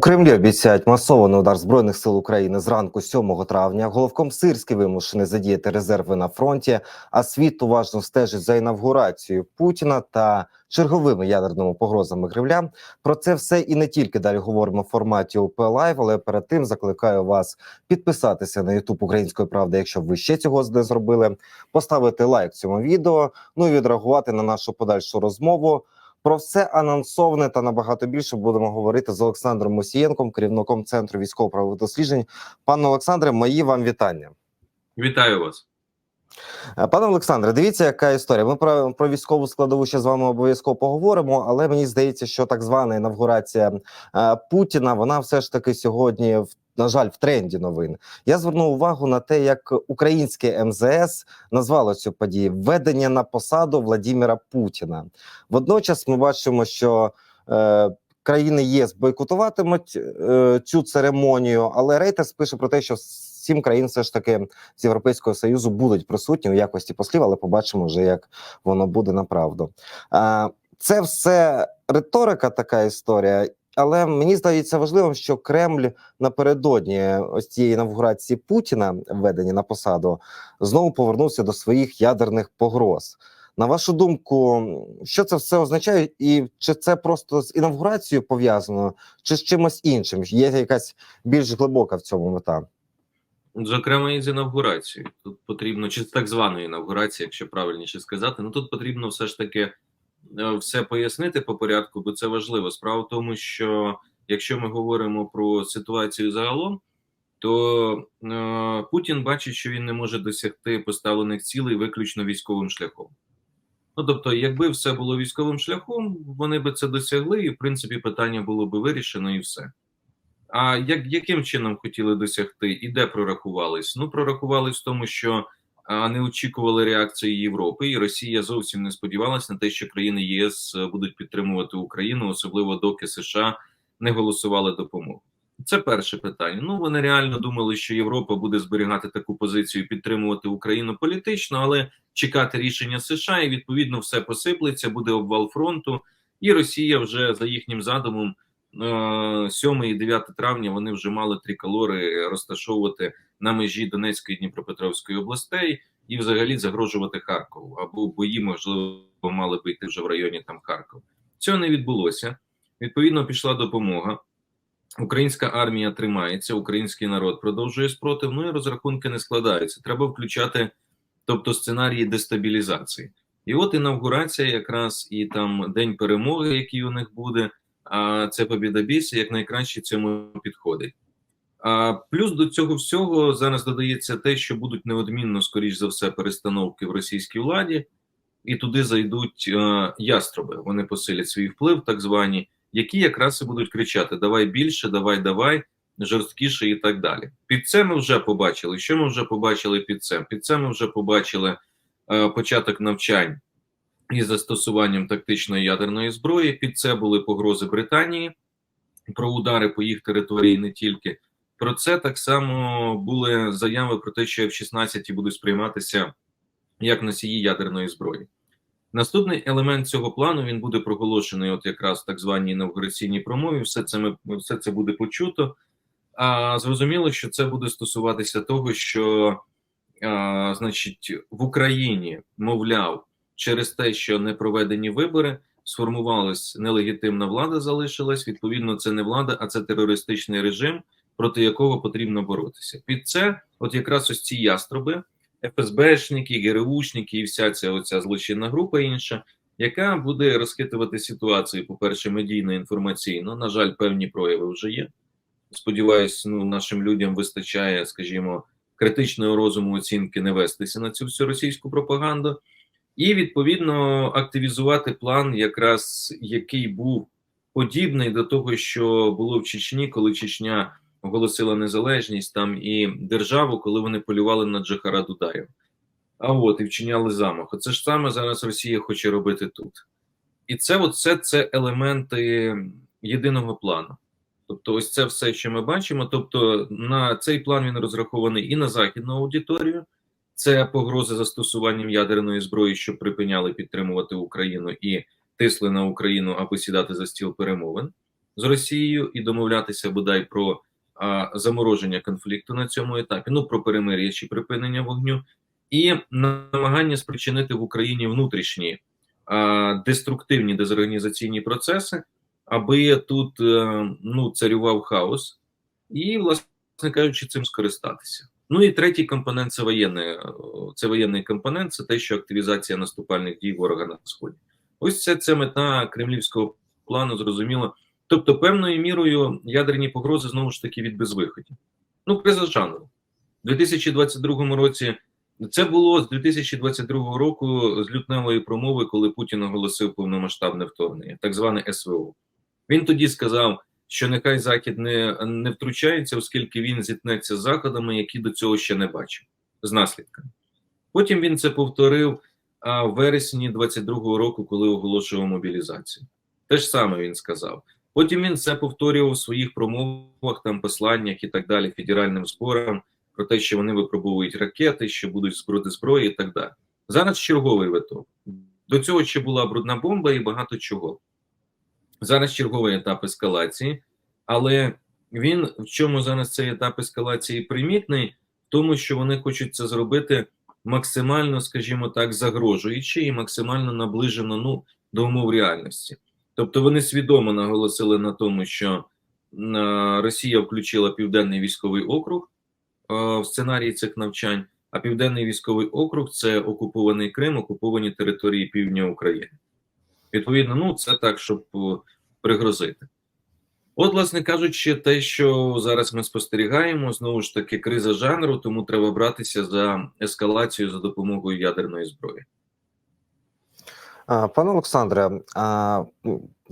Кремлі обіцяють масований удар збройних сил України зранку 7 травня. Головком Сирський вимушений задіяти резерви на фронті. А світ уважно стежить за інавгурацією Путіна та черговими ядерними погрозами Кремля. Про це все і не тільки далі говоримо в форматі УП Лайв, але перед тим закликаю вас підписатися на Ютуб Української правди, якщо ви ще цього не зробили, поставити лайк цьому відео, ну і відреагувати на нашу подальшу розмову. Про все анонсоване та набагато більше будемо говорити з Олександром Мосієнком, керівником центру військово-правових досліджень. Пане Олександре, мої вам вітання. Вітаю вас. Е, Пане Олександре, дивіться, яка історія. Ми про, про військову складову ще з вами обов'язково поговоримо, але мені здається, що так звана інавгурація е, Путіна вона все ж таки сьогодні в. На жаль, в тренді новин я звернув увагу на те, як українське МЗС назвало цю подію введення на посаду Владіміра Путіна. Водночас ми бачимо, що е, країни ЄС бойкотуватимуть е, цю церемонію, але Рейтерс пише про те, що сім країн все ж таки з Європейського союзу будуть присутні у якості послів, але побачимо вже, як воно буде направду. Е, це все риторика, така історія. Але мені здається важливим, що Кремль напередодні ось цієї інавгурації Путіна, введення на посаду, знову повернувся до своїх ядерних погроз. На вашу думку, що це все означає, і чи це просто з інавгурацією пов'язано, чи з чимось іншим? Є якась більш глибока в цьому мета? Зокрема, і з інавгурацією. Тут потрібно, чи з так званої інавгурації, якщо правильніше сказати, ну тут потрібно все ж таки е, все пояснити по порядку, бо це важливо. Справа в тому, що якщо ми говоримо про ситуацію загалом, то е, Путін бачить, що він не може досягти поставлених цілей виключно військовим шляхом. Ну тобто, якби все було військовим шляхом, вони би це досягли, і в принципі питання було би вирішено, і все. А як яким чином хотіли досягти і де прорахувались? Ну прорахувались в тому, що а, не очікували реакції Європи, і Росія зовсім не сподівалася на те, що країни ЄС е, будуть підтримувати Україну, особливо доки США не голосували допомогу. Це перше питання. Ну вони реально думали, що Європа буде зберігати таку позицію, підтримувати Україну політично, але чекати рішення США і відповідно все посиплеться, буде обвал фронту, і Росія вже за їхнім задумом. 7 і 9 травня вони вже мали триколори розташовувати на межі Донецької Дніпропетровської областей і взагалі загрожувати Харкову. Або бої, можливо, мали би йти вже в районі там Харкова. Цього не відбулося. Відповідно, пішла допомога. Українська армія тримається, український народ продовжує спротив. Ну і розрахунки не складаються. Треба включати, тобто сценарії дестабілізації. І от інавгурація, якраз і там день перемоги, який у них буде. А це побіда біса як найкраще цьому підходить. А плюс до цього всього зараз додається те, що будуть неодмінно, скоріш за все, перестановки в російській владі, і туди зайдуть а, яструби. Вони посилять свій вплив, так звані, які якраз і будуть кричати: Давай більше, давай, давай, жорсткіше і так далі. Під це ми вже побачили. Що ми вже побачили під це? Під це ми вже побачили а, початок навчань із застосуванням тактичної ядерної зброї. Під це були погрози Британії про удари по їх території не тільки. Про це так само були заяви про те, що F-16 будуть сприйматися як носії ядерної зброї. Наступний елемент цього плану він буде проголошений, от якраз в так званій інавгураційній промові. Все це ми все це буде почуто. А зрозуміло, що це буде стосуватися того, що, а, значить, в Україні, мовляв, через те, що не проведені вибори, сформувалась нелегітимна влада, залишилась. Відповідно, це не влада, а це терористичний режим, проти якого потрібно боротися. Під це, от якраз ось ці яструби, ФСБшники, ГРУшники і вся ця оця злочинна група інша, яка буде розхитувати ситуацію, по-перше, медійно інформаційно. На жаль, певні прояви вже є. Сподіваюсь, ну нашим людям вистачає, скажімо, критичного розуму оцінки не вестися на цю всю російську пропаганду і відповідно активізувати план, якраз який був подібний до того, що було в Чечні, коли Чечня оголосила незалежність там і державу, коли вони полювали на Джахара Дудаєва. А от і вчиняли замах. Оце ж саме зараз Росія хоче робити тут. І це от все це елементи єдиного плану. Тобто, ось це все, що ми бачимо. Тобто, на цей план він розрахований і на західну аудиторію. Це погрози застосуванням ядерної зброї, щоб припиняли підтримувати Україну і тисли на Україну, аби сідати за стіл перемовин. з Росією і домовлятися бодай про замороження конфлікту на цьому етапі, ну про перемир'я чи припинення вогню, і намагання спричинити в Україні внутрішні деструктивні дезорганізаційні процеси, аби тут е, ну царював хаос, і власне кажучи, цим скористатися. Ну і третій компонент це воєнний, е, це воєнний компонент, це те, що активізація наступальних дій ворога на сході. Ось це, це мета кремлівського плану, зрозуміло. Тобто, певною мірою ядерні погрози знову ж таки від безвиходів. Ну, криза жанру. У 2022 році це було з 2022 року з лютневої промови, коли Путін оголосив повномасштабне вторгнення, так зване СВО. Він тоді сказав, що нехай Захід не, не втручається, оскільки він зіткнеться з заходами, які до цього ще не бачив, з наслідками. Потім він це повторив а, в вересні 22-го року, коли оголошував мобілізацію. Те ж саме він сказав. Потім він це повторював у своїх промовах, там посланнях і так далі, федеральним зборам про те, що вони випробовують ракети, що будуть зброди зброї і так далі. Зараз черговий виток. До цього ще була брудна бомба і багато чого. Зараз черговий етап ескалації, але він в чому зараз цей етап ескалації примітний, в тому, що вони хочуть це зробити максимально, скажімо так, загрожуючи і максимально наближено ну, до умов реальності. Тобто вони свідомо наголосили на тому, що е, Росія включила Південний військовий округ е, в сценарії цих навчань, а Південний військовий округ це окупований Крим, окуповані території півдня України. Відповідно, ну це так, щоб е, пригрозити. От, власне кажучи, те, що зараз ми спостерігаємо, знову ж таки, криза жанру, тому треба братися за ескалацію за допомогою ядерної зброї. Пане Олександре,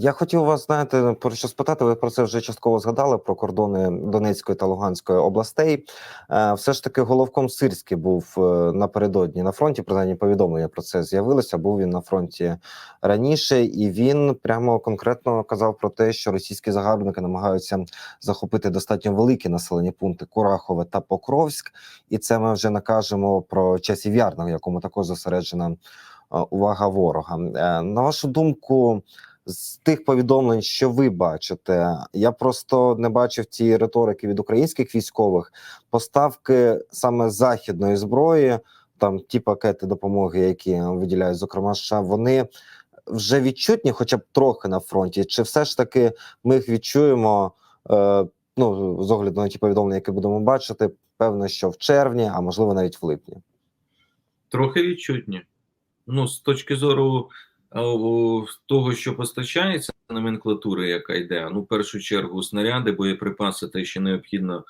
я хотів вас знаєте про що спитати. Ви про це вже частково згадали про кордони Донецької та Луганської областей. Е, Все ж таки, головком Сирський був е, напередодні на фронті. Принаймні повідомлення про це з'явилося. Був він на фронті раніше, і він прямо конкретно казав про те, що російські загарбники намагаються захопити достатньо великі населені пункти Курахове та Покровськ. І це ми вже накажемо про часів яр, на якому також зосереджена увага ворога. Е, На вашу думку, з тих повідомлень, що ви бачите, я просто не бачив цієї риторики від українських військових поставки саме західної зброї, там ті пакети допомоги, які виділяють, зокрема, США, вони вже відчутні, хоча б трохи на фронті, чи все ж таки ми їх відчуємо? Е, ну з огляду на ті повідомлення, які будемо бачити, певно, що в червні, а можливо навіть в липні. Трохи відчутні. Ну, з точки зору того, що постачається номенклатури, яка йде, ну, в першу чергу, снаряди, боєприпаси, те, що необхідно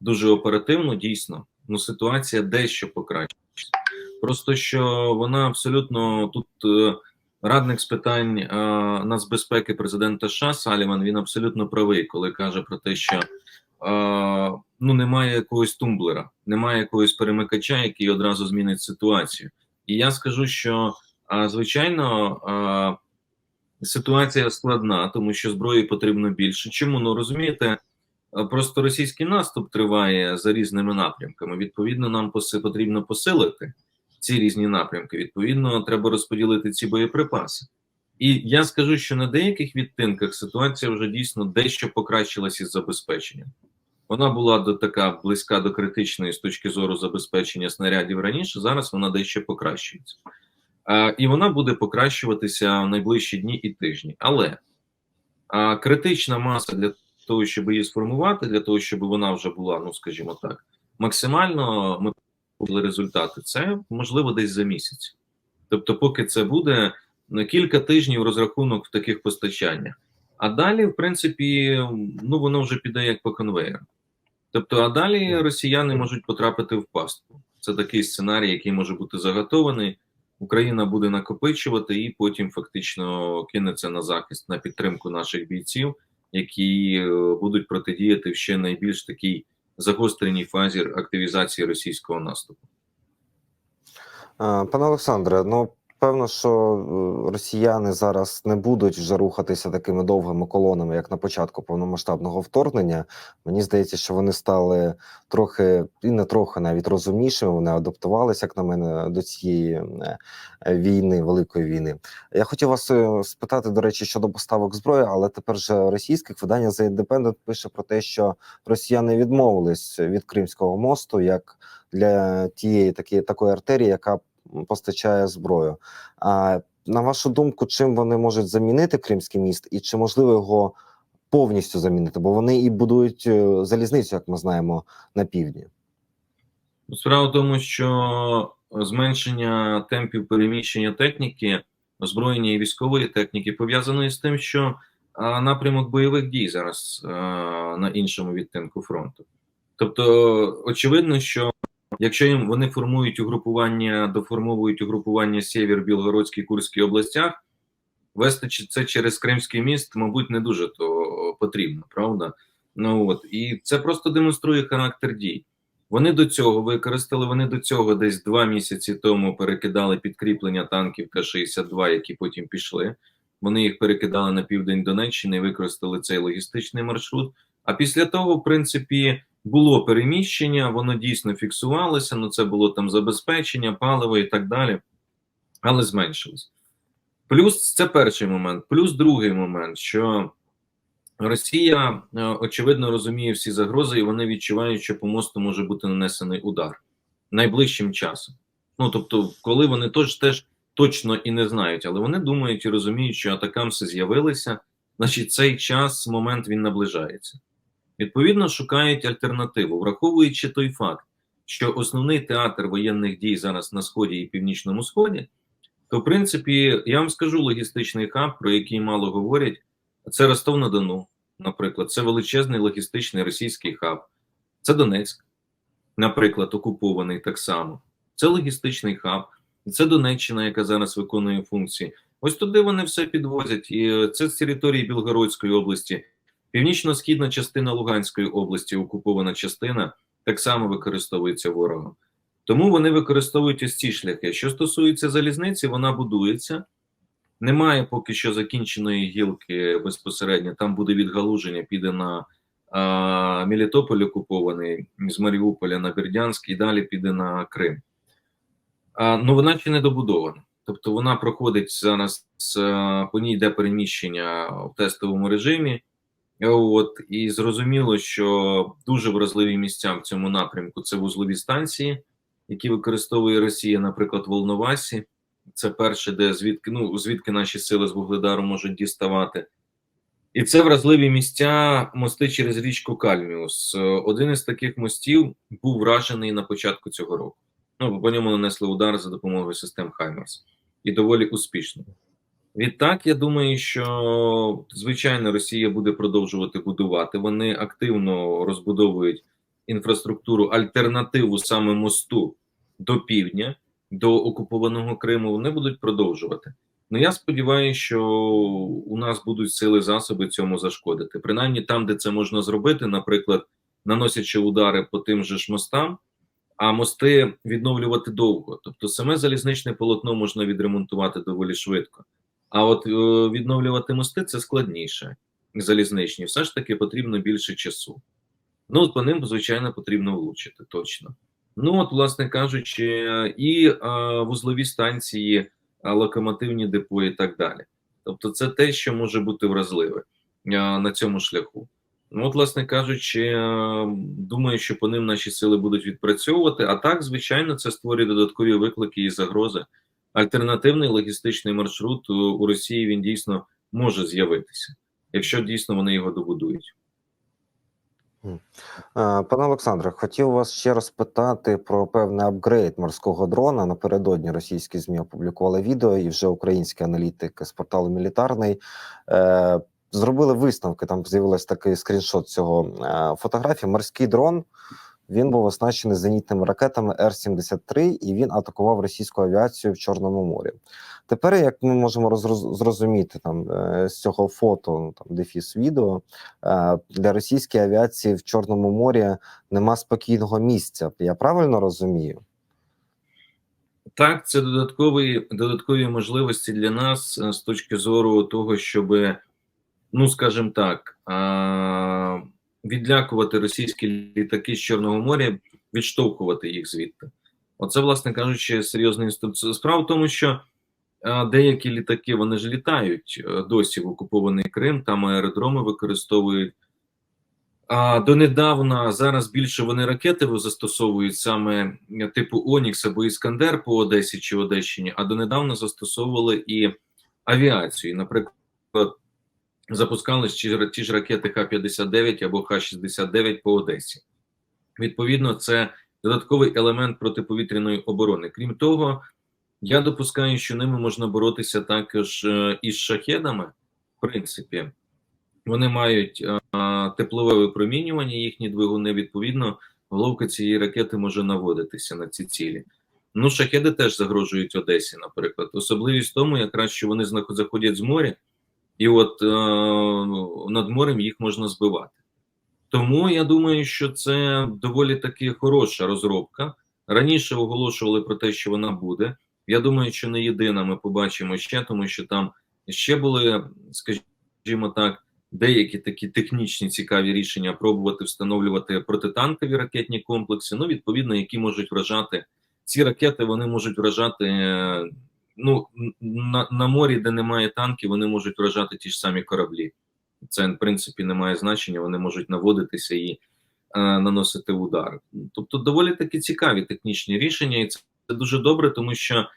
дуже оперативно, дійсно, ну, ситуація дещо покращується. Просто що вона абсолютно тут е, радник з питань е, нацбезпеки президента США Саліван, він абсолютно правий, коли каже про те, що е, ну, немає якогось тумблера, немає якогось перемикача, який одразу змінить ситуацію. І я скажу, що звичайно ситуація складна, тому що зброї потрібно більше. Чому ну розумієте? Просто російський наступ триває за різними напрямками. Відповідно, нам потрібно посилити ці різні напрямки. Відповідно, треба розподілити ці боєприпаси. І я скажу, що на деяких відтинках ситуація вже дійсно дещо покращилася із забезпеченням. Вона була до така близька до критичної з точки зору забезпечення снарядів раніше. Зараз вона дещо покращується, а, і вона буде покращуватися в найближчі дні і тижні. Але а, критична маса для того, щоб її сформувати, для того, щоб вона вже була, ну скажімо так, максимально ми побачили результати. Це можливо десь за місяць. Тобто, поки це буде на кілька тижнів розрахунок в таких постачаннях. А далі, в принципі, ну воно вже піде як по конвейеру. Тобто, а далі росіяни можуть потрапити в пастку. Це такий сценарій, який може бути заготований. Україна буде накопичувати і потім фактично кинеться на захист на підтримку наших бійців, які е, будуть протидіяти в ще найбільш такій загостреній фазі активізації російського наступу. Пане Олександре, ну певно, що е, росіяни зараз не будуть вже рухатися такими довгими колонами, як на початку повномасштабного вторгнення. Мені здається, що вони стали трохи і не трохи навіть розумнішими. Вони адаптувалися, як на мене, до цієї е, війни, великої війни. Я хотів вас е, спитати, до речі, щодо поставок зброї, але тепер же російських видання The Independent пише про те, що росіяни відмовились від Кримського мосту як для тієї такої такої артерії, яка постачає зброю. А на вашу думку, чим вони можуть замінити Кримський міст, і чи можливо його повністю замінити? Бо вони і будують е, залізницю, як ми знаємо, на півдні. Справа в тому, що зменшення темпів переміщення техніки, озброєння і військової техніки пов'язано із тим, що напрямок бойових дій зараз на іншому відтинку фронту. Тобто, очевидно, що якщо їм вони формують угрупування, доформовують угрупування Сєвєр, Білгородській, Курській областях, вести це через Кримський міст, мабуть, не дуже то потрібно, правда? Ну от і це просто демонструє характер дій. Вони до цього використали. Вони до цього десь два місяці тому перекидали підкріплення танків Т-62, які потім пішли. Вони їх перекидали на південь Донеччини і використали цей логістичний маршрут. А після того, в принципі, було переміщення, воно дійсно фіксувалося. Ну це було там забезпечення, паливо і так далі, але зменшилось. Плюс це перший момент. Плюс другий момент, що Росія е, очевидно розуміє всі загрози, і вони відчувають, що по мосту може бути нанесений удар найближчим часом. Ну тобто, коли вони тож теж точно і не знають, але вони думають і розуміють, що атакамси з'явилися, значить цей час, момент він наближається. Відповідно, шукають альтернативу, враховуючи той факт, що основний театр воєнних дій зараз на сході і північному сході, то в принципі я вам скажу логістичний хаб, про який мало говорять. Це Ростов на Дону, наприклад, це величезний логістичний російський хаб, це Донецьк, наприклад, окупований так само. Це логістичний хаб, це Донеччина, яка зараз виконує функції. Ось туди вони все підвозять. І е, це з території Білгородської області, північно-східна частина Луганської області, окупована частина, так само використовується ворогом. Тому вони використовують ось ці шляхи. Що стосується залізниці, вона будується. Немає поки що закінченої гілки безпосередньо. Там буде відгалуження, піде на а, Мелітополь окупований з Маріуполя на Бердянськ і далі піде на Крим. А, ну вона ще не добудована. Тобто вона проходить зараз по ній йде переміщення в тестовому режимі. От і зрозуміло, що дуже вразливі місця в цьому напрямку це вузлові станції, які використовує Росія, наприклад, Волновасі. Це перше, де звідки ну звідки наші сили з Вугледару можуть діставати. І це вразливі місця мости через річку Кальміус. Один із таких мостів був вражений на початку цього року. Ну, по ньому нанесли удар за допомогою систем Хаймерс. І доволі успішно. Відтак, я думаю, що звичайно Росія буде продовжувати будувати. Вони активно розбудовують інфраструктуру, альтернативу саме мосту до півдня до окупованого Криму, вони будуть продовжувати. Ну я сподіваюся, що у нас будуть сили засоби цьому зашкодити. Принаймні там, де це можна зробити, наприклад, наносячи удари по тим же ж мостам, а мости відновлювати довго. Тобто, саме залізничне полотно можна відремонтувати доволі швидко. А от е, відновлювати мости це складніше. Залізничні, все ж таки потрібно більше часу. Ну, от по ним, звичайно, потрібно влучити точно. Ну, от, власне кажучи, і е, вузлові станції, е, локомотивні депо і так далі. Тобто, це те, що може бути вразливе е, на цьому шляху. Ну, от, власне кажучи, думаю, що по ним наші сили будуть відпрацьовувати. А так, звичайно, це створює додаткові виклики і загрози. Альтернативний логістичний маршрут у, Росії він дійсно може з'явитися, якщо дійсно вони його добудують. Пане Олександре, хотів вас ще розпитати про певний апгрейд морського дрона. Напередодні російські змі опублікували відео, і вже українські аналітики з порталу Мілітарний е, зробили висновки. Там з'явився такий скріншот цього е, фотографії. Морський дрон він був оснащений зенітними ракетами Р-73, і він атакував російську авіацію в Чорному морі. Тепер, як ми можемо зрозуміти там е, з цього фото, ну, там дефіс відео, е, для російської авіації в Чорному морі нема спокійного місця. Я правильно розумію? Так, це додаткові, додаткові можливості для нас е, з точки зору того, щоб, ну скажімо так, відлякувати російські літаки з Чорного моря, відштовхувати їх звідти. Оце, власне кажучи, серйозний інструмент. Справа в тому, що деякі літаки вони ж літають е, досі в окупований Крим, там аеродроми використовують. А донедавна зараз більше вони ракети застосовують саме е, типу Онікс або Іскандер по Одесі чи Одещині, а донедавна застосовували і авіацію. Наприклад, запускали ті ж, ракети Х-59 або Х-69 по Одесі. Відповідно, це додатковий елемент протиповітряної оборони. Крім того, я допускаю, що ними можна боротися також е, із шахедами, в принципі. Вони мають а, теплове випромінювання, їхні двигуни, відповідно, головка цієї ракети може наводитися на ці цілі. Ну, шахеди теж загрожують Одесі, наприклад. Особливість в тому, якраз що вони заходять з моря, і от е, над морем їх можна збивати. Тому я думаю, що це доволі таки хороша розробка. Раніше оголошували про те, що вона буде. Я думаю, що не єдина ми побачимо ще, тому що там ще були, скажімо так, деякі такі технічні цікаві рішення пробувати встановлювати протитанкові ракетні комплекси. Ну, відповідно, які можуть вражати ці ракети, вони можуть вражати е, ну на, на морі, де немає танків, вони можуть вражати ті ж самі кораблі. Це в принципі не має значення. Вони можуть наводитися і е, наносити удар. Тобто, доволі такі цікаві технічні рішення, і це дуже добре, тому що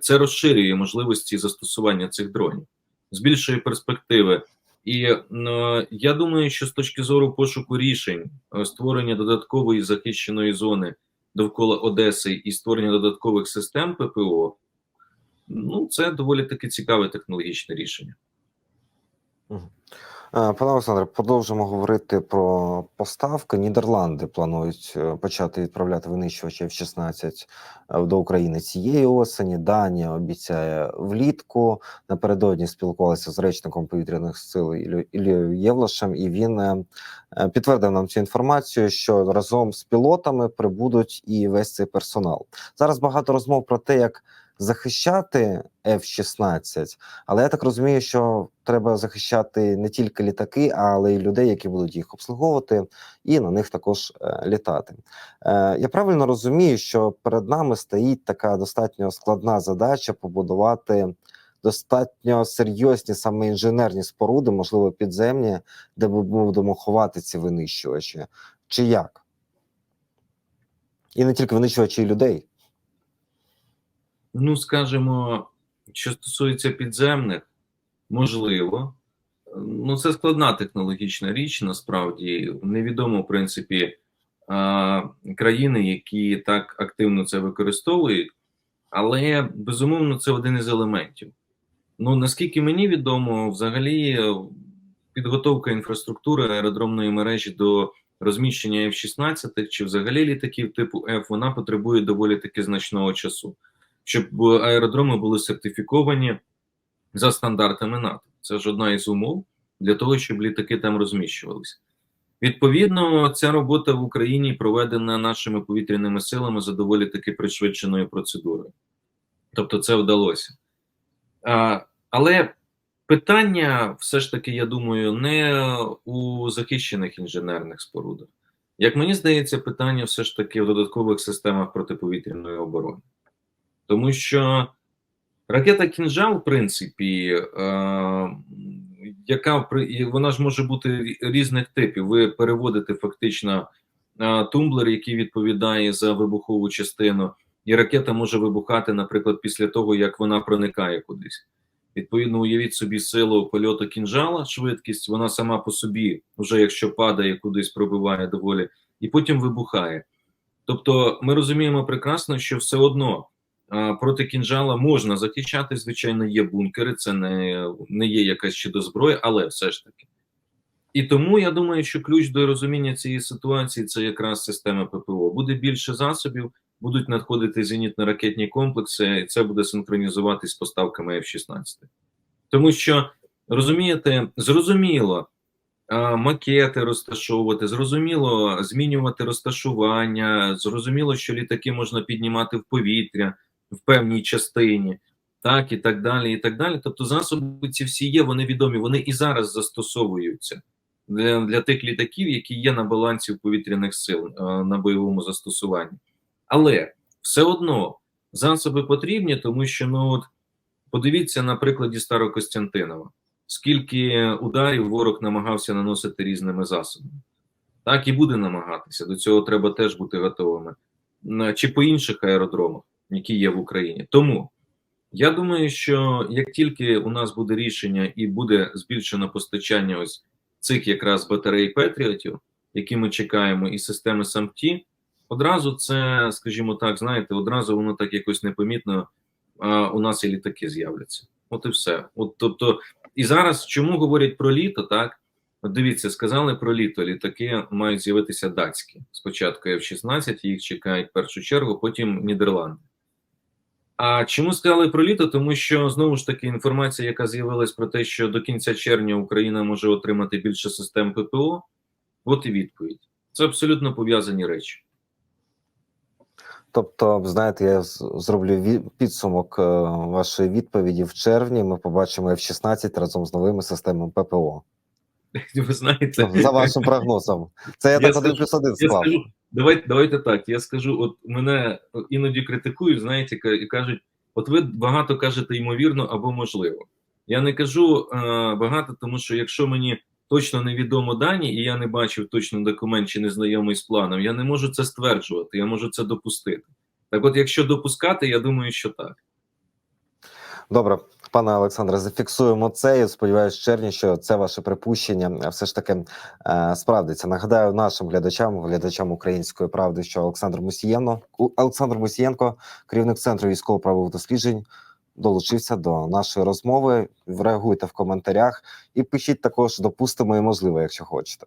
це розширює можливості застосування цих дронів, збільшує перспективи. І е, я думаю, що з точки зору пошуку рішень, е, створення додаткової захищеної зони довкола Одеси і створення додаткових систем ППО, ну це доволі таки цікаве технологічне рішення. Е, Пане Олександре, продовжимо говорити про поставки. Нідерланди планують е, почати відправляти винищувачі F-16 е, до України цієї осені. Данія обіцяє влітку. Напередодні спілкувалися з речником повітряних сил Ілією Євлашем, і він підтвердив нам цю інформацію, що разом з пілотами прибудуть і весь цей персонал. Зараз багато розмов про те, як захищати F-16, але я так розумію, що треба захищати не тільки літаки, але й людей, які будуть їх обслуговувати, і на них також е, літати. Е, я правильно розумію, що перед нами стоїть така достатньо складна задача побудувати достатньо серйозні саме інженерні споруди, можливо, підземні, де ми будемо ховати ці винищувачі, чи як? І не тільки винищувачі і людей. Ну, скажімо, що стосується підземних, можливо. Ну, це складна технологічна річ, насправді. Невідомо, в принципі, країни, які так активно це використовують, але безумовно це один із елементів. Ну, наскільки мені відомо, взагалі підготовка інфраструктури аеродромної мережі до розміщення F-16 чи взагалі літаків типу F, вона потребує доволі таки значного часу щоб аеродроми були сертифіковані за стандартами НАТО. Це ж одна із умов для того, щоб літаки там розміщувалися. Відповідно, ця робота в Україні проведена нашими повітряними силами за доволі таки пришвидшеною процедурою. Тобто, це вдалося. А, Але питання, все ж таки, я думаю, не у захищених інженерних спорудах. Як мені здається, питання все ж таки в додаткових системах протиповітряної оборони. Тому що ракета Кінжал, в принципі, е, яка вона ж може бути різних типів. Ви переводите фактично е, тумблер, який відповідає за вибухову частину, і ракета може вибухати, наприклад, після того, як вона проникає кудись. Відповідно, уявіть собі силу польоту кінжала, швидкість, вона сама по собі, вже якщо падає кудись, пробиває доволі, і потім вибухає. Тобто, ми розуміємо прекрасно, що все одно проти кінжала можна захищати. Звичайно, є бункери, це не, не є якась щодо зброї, але все ж таки. І тому я думаю, що ключ до розуміння цієї ситуації це якраз система ППО. Буде більше засобів, будуть надходити зенітно-ракетні комплекси, і це буде синхронізуватись з поставками F-16. Тому що розумієте, зрозуміло. Макети розташовувати, зрозуміло, змінювати розташування, зрозуміло, що літаки можна піднімати в повітря, в певній частині, так і так далі. І так далі. Тобто, засоби ці всі є, вони відомі, вони і зараз застосовуються для, для тих літаків, які є на балансі повітряних сил е, на бойовому застосуванні. Але все одно засоби потрібні, тому що ну от подивіться на прикладі Старокостянтинова, скільки ударів ворог намагався наносити різними засобами. Так і буде намагатися. До цього треба теж бути готовими. Чи по інших аеродромах, які є в Україні. Тому я думаю, що як тільки у нас буде рішення і буде збільшено постачання ось цих якраз батарей Петріотів, які ми чекаємо, і системи САМТі, одразу це, скажімо так, знаєте, одразу воно так якось непомітно а, у нас і літаки з'являться. От і все. От тобто, і зараз чому говорять про літо, так? От дивіться, сказали про літо. Літаки мають з'явитися датські. Спочатку F-16, їх чекають в першу чергу, потім Нідерланди. А чому сказали про літо? Тому що знову ж таки інформація, яка з'явилась про те, що до кінця червня Україна може отримати більше систем ППО. От і відповідь. Це абсолютно пов'язані речі. Тобто, знаєте, я зроблю підсумок е, вашої відповіді в червні. Ми побачимо F-16 разом з новими системами ППО. Ви знаєте, За вашим прогнозом, це я, Я так один плюс один Я склав. скажу, давайте, давайте так. Я скажу, от мене іноді критикують, знаєте, і кажуть: от ви багато кажете ймовірно або можливо. Я не кажу е, багато, тому що якщо мені точно невідомо дані, і я не бачив точно документ чи не знайомий з планом, я не можу це стверджувати, я можу це допустити. Так, от, якщо допускати, я думаю, що так. Добре, пане Олександре, зафіксуємо це. і Сподіваюся, в червні, що це ваше припущення е, все ж таки е, справдиться. Нагадаю нашим глядачам, глядачам української правди, що Олександр Мусієнко, Олександр Мусієнко, керівник центру військово-правових досліджень, долучився до нашої розмови. Реагуйте в коментарях і пишіть також допустимо і можливо, якщо хочете.